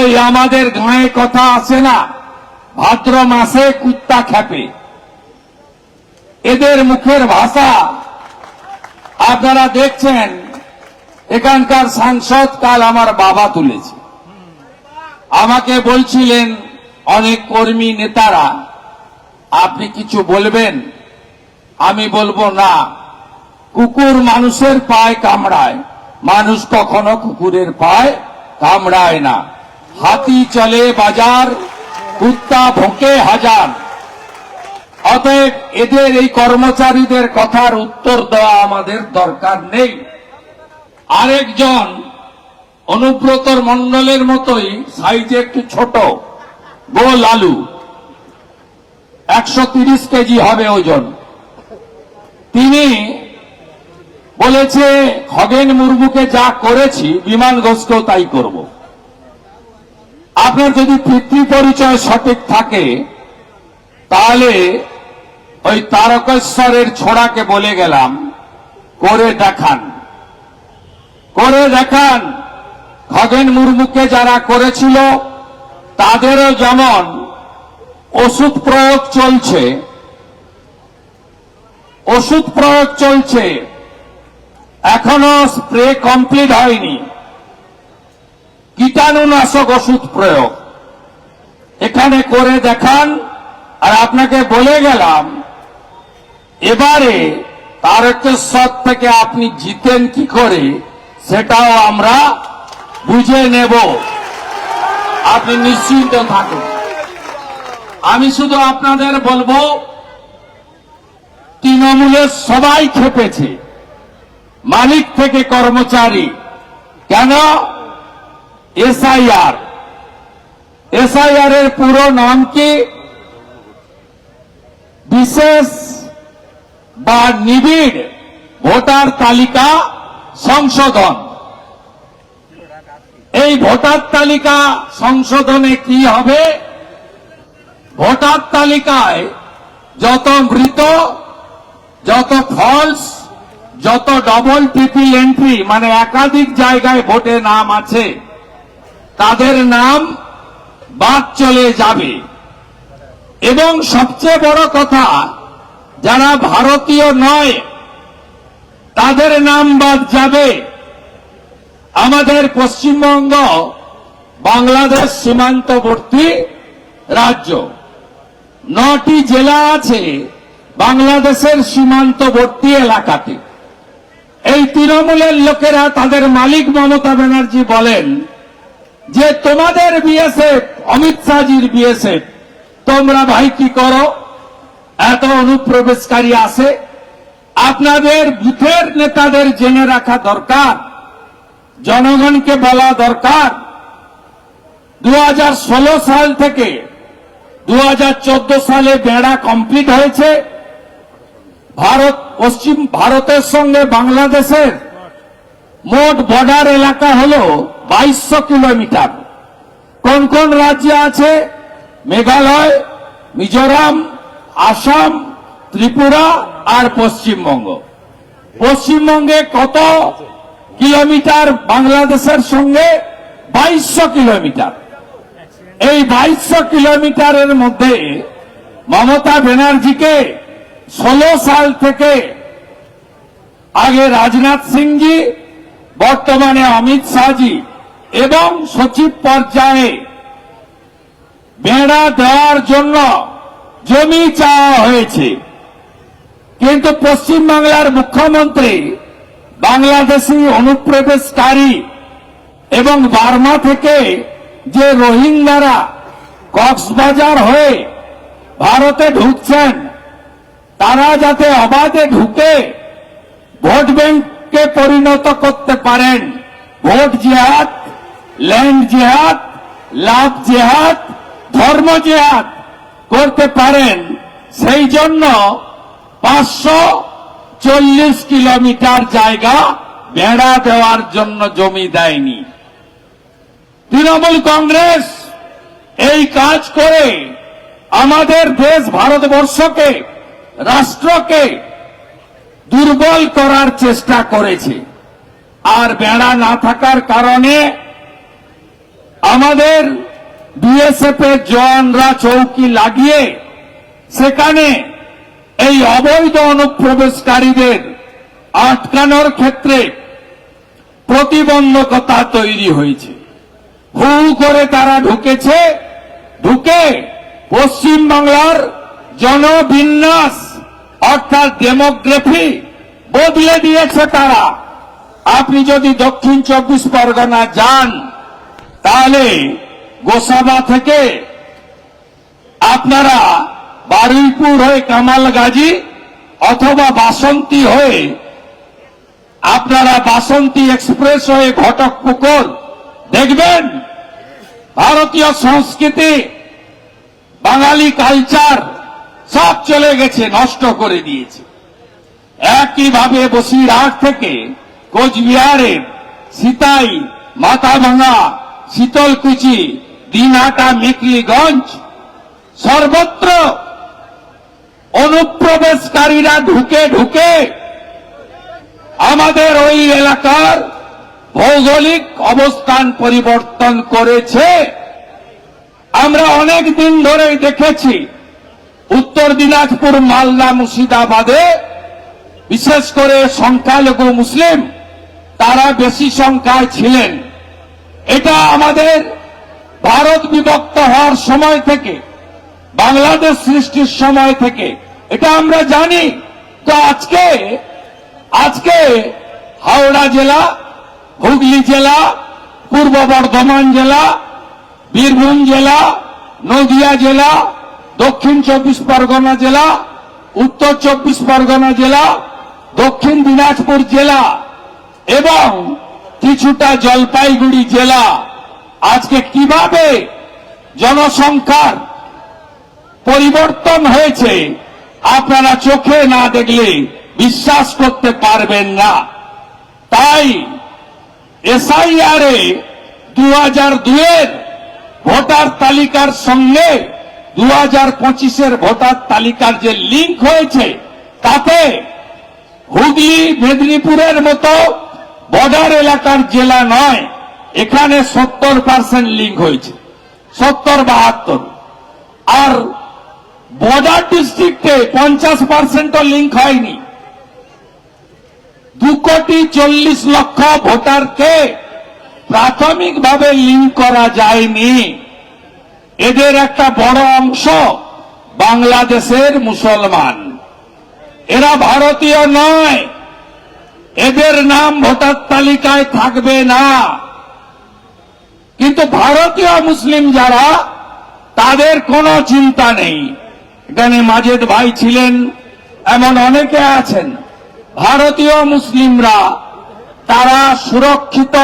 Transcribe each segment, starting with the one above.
ওই আমাদের গায়ে কথা আছে না? ভাদ্র মাসে কুত্তা খেপে। এদের মুখের ভাষা আপনারা দেখছেন, এখানকার সাংসদ কাল আমার বাবা তুলেছে। আমাকে বলছিলেন, অনেক কর্মী নেতারা, আপনি কিছু বলবেন? আমি বলব না। কুকুর মানুষের পায় কামড়ায়। মানুষ কখনো কুকুরের পায় কামড়ায় না। হাতি চলে বাজার, কুত্তা ভোঁকে হাজার। অতএব এদের এই কর্মচারীদের কথার উত্তর দেওয়া আমাদের দরকার নেই। আরেকজন অনুব্রতর মন্ডলের মতোই সাইজে একটু ছোট গোল আলু একশো কেজি হবে ওজন। তিনি বলেছে, খগেন মুর্মুকে যা করেছি, বিমান ঘোষকেও তাই করব। আপনার যদি পিতৃ পরিচয় সঠিক থাকে, তাহলে ওই তারকেশ্বরের ছোড়াকে বলে গেলাম, করে দেখান। করে দেখান। খগেন মুর্মুকে যারা করেছিল, তাদেরও যেমন ওষুধ প্রয়োগ চলছে, ওষুধ প্রয়োগ চলছে, এখনও স্প্রে কমপ্লিট হয়নি। কীটাণুনাশক ওষুধ প্রয়োগ। এখানে করে দেখান, আর আপনাকে বলে গেলাম, এবারে তারকেশ্বর থেকে আপনি জিতেন কি করে, সেটাও আমরা বুঝে নেব। আপনি নিশ্চিন্ত থাকুন। আমি শুধু আপনাদের বলব তৃণমূলের সবাই খেপেছে। মালিক থেকে কর্মচারী। কেন? এসআইআর। এসআইআর এর পুরো নাম কি? বিশেষ বা নিবিড় ভোটার তালিকা সংশোধন। এই ভোটার তালিকা সংশোধনে কি হবে? ভোটার তালিকায় যত মৃত, যত ফলস যত ডবল ট্রিপল এন্ট্রি মানে একাধিক জায়গায় ভোটে নাম আছে। তাদের নাম বাদ চলে যাবে। এবং সবচেয়ে বড় কথা, যারা ভারতীয় নয়, তাদের নাম বাদ যাবে। আমাদের পশ্চিমবঙ্গ বাংলাদেশ সীমান্তবর্তী রাজ্য। নটি জেলা আছে বাংলাদেশের সীমান্তবর্তী এলাকাতে। এই তৃণমূলের লোকেরা তাদের মালিক মমতা ব্যানার্জি বলেন যে তোমাদের বিএসএফ, অমিত শাহজির বিএসএফ, তোমরা ভাই কি করো? এত অনুপ্রবেশকারী আসে আপনাদের বুথের নেতাদের জেনে রাখা দরকার, জনগণকে বলা দরকার। দু হাজার ষোলো সাল থেকে দু হাজার চোদ্দ সালে বেড়া কমপ্লিট হয়েছে। ভারত, পশ্চিম ভারতের সঙ্গে বাংলাদেশের মোট বর্ডার এলাকা হল বাইশশো কিলোমিটার। কোন কোন রাজ্যে আছে? মেঘালয়, মিজোরাম, আসাম, ত্রিপুরা আর পশ্চিমবঙ্গ। পশ্চিমবঙ্গে কত কিলোমিটার বাংলাদেশের সঙ্গে? বাইশশো কিলোমিটার। এই বাইশশো কিলোমিটারের মধ্যে মমতা ব্যানার্জিকে ষোলো সাল থেকে আগে রাজনাথ সিংজি বর্তমানে অমিত শাহজি এবং সচিব পর্যায়ে বেড়া দেওয়ার জন্য জমি চাওয়া হয়েছে। কিন্তু পশ্চিমবাংলার মুখ্যমন্ত্রী, বাংলাদেশি অনুপ্রবেশকারী এবং বার্মা থেকে যে রোহিঙ্গারা কক্সবাজার হয়ে ভারতে ঢুকছেন, তারা যাতে অবাধে ঢুকে ভোট ব্যাংককে পরিণত করতে পারেন? ভোট জেহাদ, ল্যান্ড জেহাদ, লাভ জেহাদ, ধর্ম জেহাদ করতে পারেন। সেই জন্য পাঁচশো চল্লিশ কিলোমিটার জায়গা বেড়া দেওয়ার জন্য জমি দেয়নি। তৃণমূল কংগ্রেস এই কাজ করে আমাদের দেশ ভারতবর্ষকে, রাষ্ট্রকে দুর্বল করার চেষ্টা করেছে। আর বেড়া না থাকার কারণে আমাদের বিএসএফ এর জওয়ানরা চৌকি লাগিয়ে সেখানে এই অবৈধ অনুপ্রবেশকারীদের আটকানোর ক্ষেত্রে প্রতিবন্ধকতা তৈরি হয়েছে। হু করে তারা ঢুকেছে। ঢুকে পশ্চিম বাংলার জনবিন্যাস অর্থাৎ ডেমোগ্রাফি বদলে দিয়েছে তারা। আপনি যদি দক্ষিণ চব্বিশ পরগনা যান, তাহলে গোসাবা থেকে আপনারা বারুইপুর হয়ে কামাল গাজী অথবা বাসন্তী হয়ে আপনারা বাসন্তী এক্সপ্রেস হয়ে ঘটকপুকুর দেখবেন, ভারতীয় সংস্কৃতি, বাঙালি কালচার সব চলে গেছে, নষ্ট করে দিয়েছে। একইভাবে বসিরহাট থেকে কোচবিহারের সিতাই মাথাভাঙা শীতলকুচি দিনহাটা মেকলিগঞ্জ সর্বত্র অনুপ্রবেশকারীরা ঢুকে ঢুকে আমাদের ওই এলাকার ভৌগোলিক অবস্থান পরিবর্তন করেছে। আমরা অনেক দিন ধরেই দেখেছি উত্তর দিনাজপুর, মালদা, মুর্শিদাবাদে, বিশেষ করে সংখ্যালঘু মুসলিম, তারা বেশি সংখ্যায় ছিলেন। এটা আমাদের ভারত বিভক্ত হওয়ার সময় থেকে, বাংলাদেশ সৃষ্টির সময় থেকে, এটা আমরা জানি। তো আজকে আজকে হাওড়া জেলা, হুগলি জেলা, পূর্ব বর্ধমান জেলা, বীরভূম জেলা, নদিয়া জেলা দক্ষিণ চব্বিশ পরগনা জেলা, উত্তর চব্বিশ পরগনা জেলা, দক্ষিণ দিনাজপুর জেলা এবং কিছুটা জলপাইগুড়ি জেলা। আজকে কীভাবে জনসংখ্যার পরিবর্তন হয়েছে, আপনারা চোখে না দেখলে বিশ্বাস করতে পারবেন না। তাই এসআইআরে দু হাজার দুয়ের ভোটার তালিকার সঙ্গে দু হাজার পঁচিশের ভোটার তালিকার যে লিঙ্ক হয়েছে, তাতে হুগলি, মেদিনীপুরের মতো বর্ডার এলাকার জেলা নয়, এখানে সত্তর পার্সেন্ট লিঙ্ক হয়েছে, সত্তর বাহাত্তর। আর বর্ডার ডিস্ট্রিক্টে পঞ্চাশ পার্সেন্টও লিঙ্ক হয়নি। দু কোটি চল্লিশ লক্ষ ভোটারকে প্রাথমিকভাবে লিঙ্ক করা যায়নি। এদের একটা বড় অংশ বাংলাদেশের মুসলমান। এরা ভারতীয় নয়। এদের নাম ভোটার তালিকায় থাকবে না। কিন্তু ভারতীয় মুসলিম যারা, তাদের কোনো চিন্তা নেই। এখানে মাজেদ ভাই ছিলেন, এমন অনেকে আছেন। ভারতীয় মুসলিমরা, তারা সুরক্ষিত।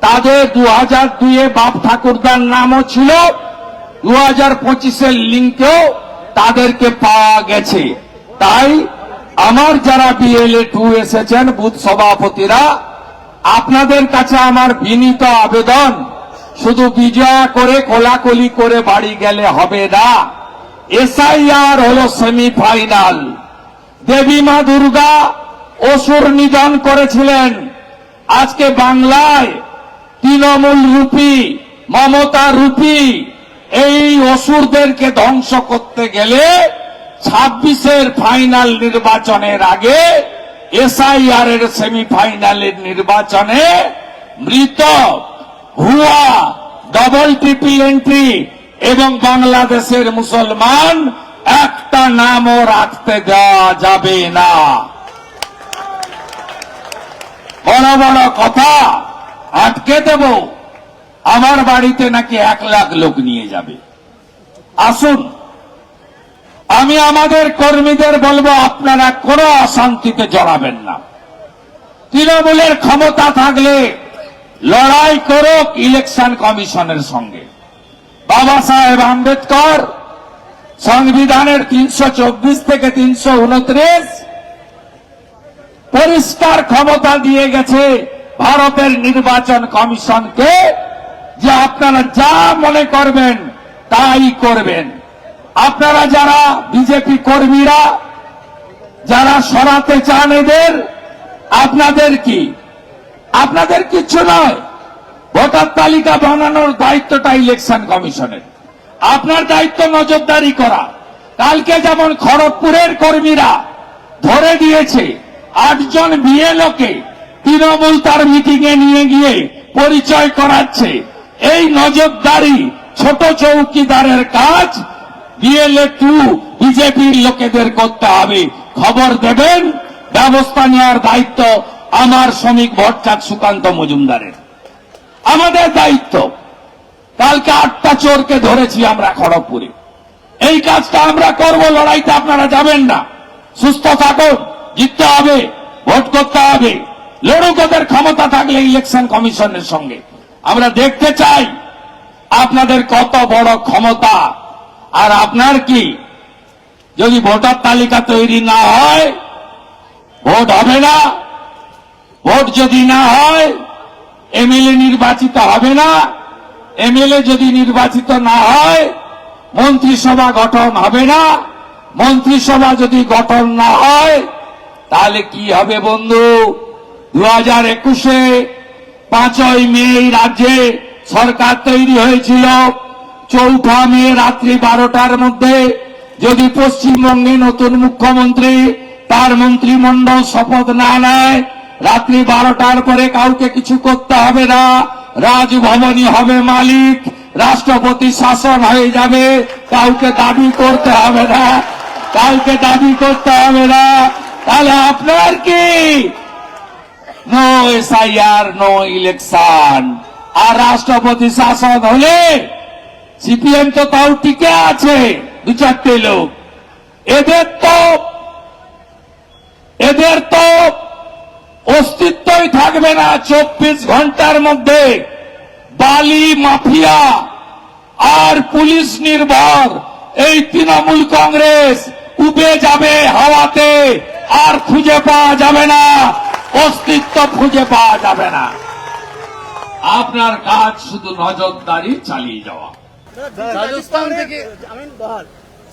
তাদের দু হাজার দুইয়ে বাপ ঠাকুরদার নামও ছিল দু হাজার পঁচিশের লিঙ্কেও তাদেরকে পাওয়া গেছে। তাই আমার যারা বিএলএ টু এসেছেন, বুথ সভাপতিরা, আপনাদের কাছে আমার বিনীত আবেদন, শুধু বিজয়া করে, কোলাকুলি করে বাড়ি গেলে হবে না। এসআইআর হলো সেমিফাইনাল দেবী মা দুর্গা অসুর নিধন করেছিলেন। আজকে বাংলায় তৃণমূল রূপী, মমতা রূপী এই অসুরদেরকে ধ্বংস করতে গেলে ছাব্বিশের ফাইনাল নির্বাচনের আগে এসআইআর এর সেমিফাইনালের নির্বাচনে মৃত হুয়া ডবল ট্রিপল এন্ট্রি এবং বাংলাদেশের মুসলমান একটা নামও রাখতে দেওয়া যাবে না। বড় বড় কথা আটকে দেব। আমার বাড়িতে নাকি এক লাখ লোক নিয়ে যাবে। আসুন, আমি আমাদের কর্মীদের বলব, আপনারা কোনো অশান্তিতে জড়াবেন না। তৃণমূলের ক্ষমতা থাকলে লড়াই করুক ইলেকশন কমিশনের সঙ্গে। বাবা সাহেব আম্বেদকর, সংবিধানের তিনশো চব্বিশ থেকে তিনশো উনত্রিশ পরিষ্কার ক্ষমতা দিয়ে গেছে ভারতের নির্বাচন কমিশনকে। যে আপনারা যা মনে করবেন, তাই করবেন। আপনারা যারা বিজেপি কর্মীরা, যারা সরাতে চান এদের, আপনাদের কি? আপনাদের কিচ্ছু নয়। ভোটার তালিকা বানানোর দায়িত্বটা ইলেকশন কমিশনের। আপনার দায়িত্ব নজরদারি করা। কালকে যেমন খড়গপুরের কর্মীরা ধরে দিয়েছে, আটজন বিএলওকে তৃণমূল তার মিটিং এ নিয়ে গিয়ে পরিচয় করাচ্ছে এই নজরদারি ছোট চৌকিদারের কাজ। বিএলএ টু বিজেপির লোকেদের করতে হবে। খবর দেবেন, ব্যবস্থা নেওয়ার দায়িত্ব আমার শ্রমিক ভট্টাচ সুকান্ত মজুমদারের। আমাদের দায়িত্ব, কালকে আটটা চোরকে ধরেছি আমরা খড়গপুরে। এই কাজটা আমরা করব লড়াইতে আপনারা যাবেন না। সুস্থ থাকুন, জিততে হবে, ভোট করতে হবে। লড়ুক ওদের ক্ষমতা থাকলে ইলেকশন কমিশনের সঙ্গে। আমরা দেখতে চাই আপনাদের কত বড় ক্ষমতা। আর আপনার কি? যদি ভোটার তালিকা তৈরি না হয়, ভোট হবে না। ভোট যদি না হয়, এমএলএ নির্বাচিত হবে না। এমএলএ যদি নির্বাচিত না হয়, মন্ত্রিসভা গঠন হবে না। মন্ত্রিসভা যদি গঠন না হয়, তাহলে কি হবে বন্ধু? দু হাজার একুশে পাঁচই মে রাজ্যে সরকার তৈরি হয়েছিল। চৌঠা মে রাত্রি বারোটার মধ্যে যদি পশ্চিমবঙ্গে নতুন মুখ্যমন্ত্রী, তার মন্ত্রিমণ্ডল শপথ না নেয়, রাত্রি বারোটার পরে কাউকে কিছু করতে হবে না। রাজভবনই হবে মালিক, রাষ্ট্রপতি শাসন হয়ে যাবে, কাউকে দাবি করতে হবে না। কাউকে দাবি করতে হবে না। তাহলে আপনার কি? রাষ্ট্রপতি শাসন হলে সিপিএম তো তাও টিকে আছে, দু চারটে লোক। এদের তো এদের তো অস্তিত্বই থাকবে না চব্বিশ ঘণ্টার মধ্যে। বালি মাফিয়া আর পুলিশ নির্ভর। এই তৃণমূল কংগ্রেস উবে যাবে হাওয়াতে, আর খুঁজে পাওয়া যাবে না। অস্তিত্ব খুঁজে পাওয়া যাবে না। আপনার কাজ শুধু নজরদারি চালিয়ে যাওয়া। রাজস্থান থেকে জামিন বহাল।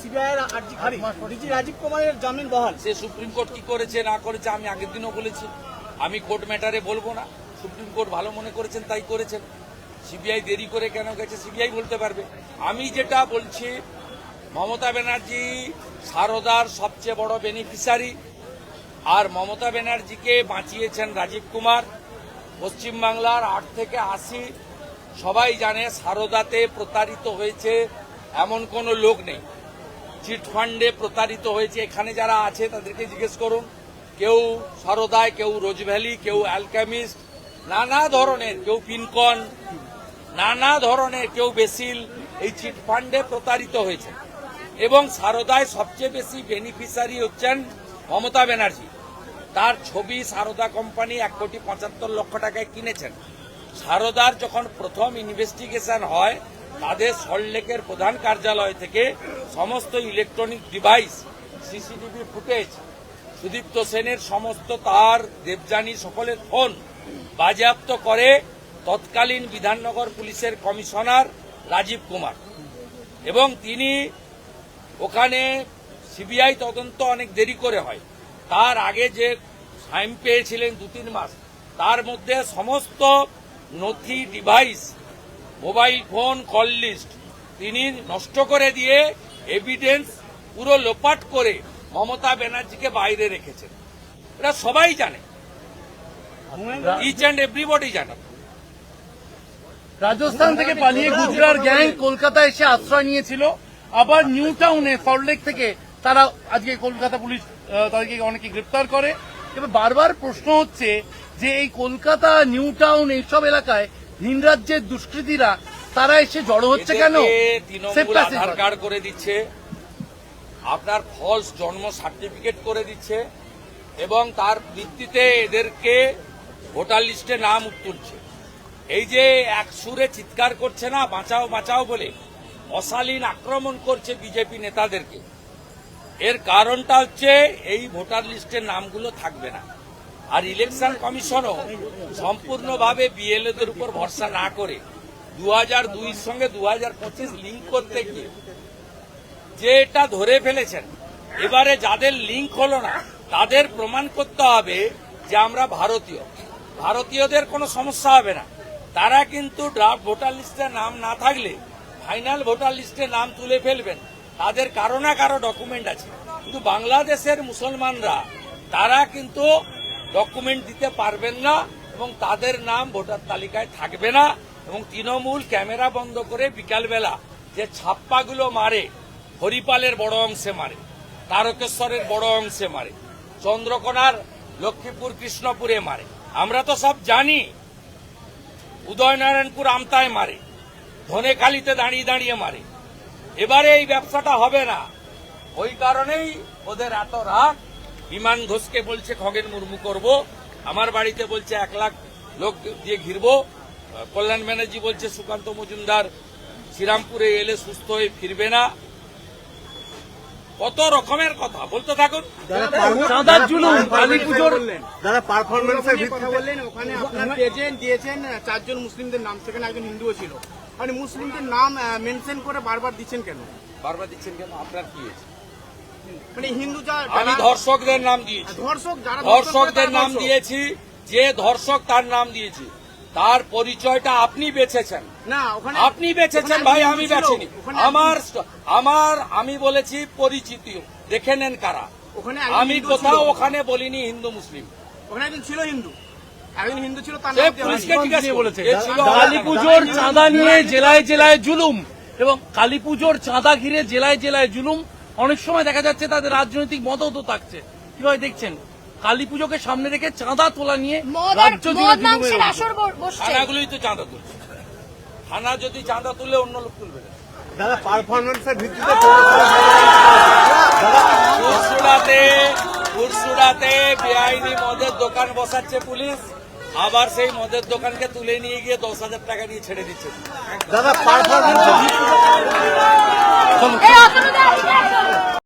সিবিআই এর আর্জি খারিজ। ডিজি রাজীব কুমারের জামিন বহাল। সে সুপ্রিম কোর্ট কি করেছে না করেছে আমি আগের দিনও বলেছি। আমি কোর্ট ম্যাটারে বলব না। সুপ্রিম কোর্ট ভালো মনে করেছেন তাই করেছেন। সিবিআই দেরি করে কেন গেছে সিবিআই বলতে পারবে। আমি যেটা বলছি মমতা ব্যানার্জি সারদার সবচেয়ে বড় বেনিফিশিয়ারি আর মমতা ব্যানার্জিকে বাঁচিয়েছেন রাজীব কুমার। পশ্চিমবাংলার আট থেকে আশি, সবাই জানে সারদাতে প্রতারিত হয়েছে এমন কোনো লোক নেই। চিট ফান্ডে প্রতারিত হয়েছে, এখানে যারা আছে তাদেরকে জিজ্ঞেস করুন। কেউ সারদায়, কেউ রোজভ্যালি কেউ অ্যালকামিস্ট, নানা ধরনের, কেউ পিনকন নানা ধরনের, কেউ বেসিল, এই চিট ফান্ডে প্রতারিত হয়েছে। এবং সারদায় সবচেয়ে বেশি বেনিফিশিয়ারি হচ্ছেন মমতা ব্যানার্জি, তার ছবি সারদা কোম্পানি এক কোটি পঁচাত্তর লক্ষ টাকায় কিনেছেন। সারদার যখন প্রথম ইনভেস্টিগেশন হয়, তাদের সল্টলেকের প্রধান কার্যালয় থেকে সমস্ত electronic device, CCTV footage, Sudipta সেনের সমস্ত তার, দেবযানী সকলের ফোন বাজেয়াপ্ত করে তৎকালীন বিধাননগর পুলিশের কমিশনার রাজীব কুমার। এবং তিনি ওখানে সিবিআই তদন্ত অনেক দেরি করে হয়। তার আগে যে টাইম পেয়েছিলেন দু তিন মাস, তার মধ্যে সমস্ত নথি, device, mobile phone, call list তিনি নষ্ট করে দিয়ে এভিডেন্স পুরো লোপাট করে মমতা ব্যানার্জিকে বাইরে রেখেছেন। এটা সবাই জানে। ইচ অ্যান্ড এভরিবডি জানে। রাজস্থান থেকে পালিয়ে গুজরাট গ্যাং কলকাতায় এসে আশ্রয় নিয়েছিল। আবার নিউ টাউনে, সল্টলেক থেকে তারা আজকে কলকাতা পুলিশ তাদেরকে অনেকে গ্রেপ্তার করে। এবার বারবার প্রশ্ন হচ্ছে যে এই কলকাতা নিউ টাউন এইসব এলাকায় ভিন রাজ্যের দুষ্কৃতীরা তারা এসে জড়ো হচ্ছে কেন? আধার কার্ড করে দিচ্ছে আপনার ফলস জন্ম সার্টিফিকেট করে দিচ্ছে এবং তার ভিত্তিতে এদেরকে ভোটার লিস্টে নাম তুলছে এই যে এক সুরে চিৎকার করছে না বাঁচাও বাঁচাও বলে অশালীন আক্রমণ করছে বিজেপি নেতাদেরকে। এর কারণটা হচ্ছে এই ভোটার লিস্টের নামগুলো থাকবে না। আর ইলেকশন কমিশনও সম্পূর্ণভাবে বিএলএদের উপর ভরসা না করে দু হাজার দুইয়ের সঙ্গে দু হাজার পঁচিশ লিঙ্ক করতে গিয়ে যে এটা ধরে ফেলেছেন, এবারে যাদের লিঙ্ক হলো না, তাদের প্রমাণ করতে হবে যে আমরা ভারতীয়। ভারতীয়দের কোনো সমস্যা হবে না। তারা কিন্তু ড্রাফট ভোটার লিস্টে নাম না থাকলে, ফাইনাল ভোটার লিস্টে নাম তুলে ফেলবেন। তাদের কারও না কারও ডকুমেন্ট আছে। কিন্তু বাংলাদেশের মুসলমানরা, তারা কিন্তু ডকুমেন্ট দিতে পারবেন না এবং তাদের নাম ভোটার তালিকায় থাকবে না এবং তৃণমূল ক্যামেরা বন্ধ করে বিকালবেলা যে ছাপ্পাগুলো মারে, হরিপালের বড় অংশে মারে, তারকেশ্বরের বড় অংশে মারে, চন্দ্রকোনার লক্ষ্মীপুর, কৃষ্ণপুরে মারে। আমরা তো সব জানি, উদয়নারায়ণপুর আমতায় মারে, ধনেখালিতে দাঁড়িয়ে দাঁড়িয়ে মারে। এবারে এই ব্যবসাটা হবে না। ওই কারণেই ওদের এত রাগ। বিমান ঘোষকে বলছে খগেন মুর্মু করব। আমার বাড়িতে বলছে এক লাখ লোক দিয়ে ঘিরবো। কল্যাণ ব্যানার্জি বলছে সুকান্ত মজুমদার শ্রীরামপুরে এলে সুস্থ হয়ে ফিরবে না। কত রকমের কথা বলতে থাকুন। যারা পারফরমেন্সের ভিত্তিতে বললেন ওখানে আপনার পেজেন্ট দিয়েছেন চারজন মুসলিমদের নাম সেখানে একজন হিন্দুও ছিল। মানে মুসলিমদের নাম মেনশন করে বারবার দিচ্ছেন কেন? বারবার দিচ্ছেন কেন? আপনার কি হয়েছে? মানে হিন্দু আমি ধর্ষকদের নাম দিয়েছি। ধর্ষক যারা ধর্ষকদের নাম দিয়েছি যে ধর্ষক তার নাম দিয়েছি। তার পরিচয়টা আপনি বেছেছেন। না ওখানে আপনি বেছেছেন ভাই আমি বেছিনি। আমার আমার আমি বলেছি পরিচিতি। দেখে নেন কারা। আমি কোথাও ওখানে বলিনি হিন্দু মুসলিম। ওখানে একজন ছিল হিন্দু? একজন হিন্দু ছিল তার সে নাম দেওয়া পুলিশকে জিজ্ঞাসা বলেছে কালী পুজোর চাঁদা নিয়ে জেলায় জেলায় জুলুম এবং কালী পুজোর চাঁদা ঘিরে জেলায় জেলায় জুলুম। অনেক সময় দেখা যাচ্ছে তাদের রাজনৈতিক মদতও থাকছে। কীভাবে দেখছেন? কালী পুজোকে সামনে রেখে চাঁদা তোলা নিয়ে রাজ্য থানাগুলোই তো চাঁদা তুলছে। থানা যদি চাঁদা তুলে অন্য লোক তুলবে যারা পারফরমেন্সের ভিত্তিতে পুরসুড়াতে পুরসুড়াতে বেআইনি মদের দোকান বসাচ্ছে পুলিশ। আবার সেই মদের দোকানকে তুলে নিয়ে গিয়ে দশ হাজার টাকা নিয়ে ছেড়ে দিচ্ছে। দাদা পারফরমেন্স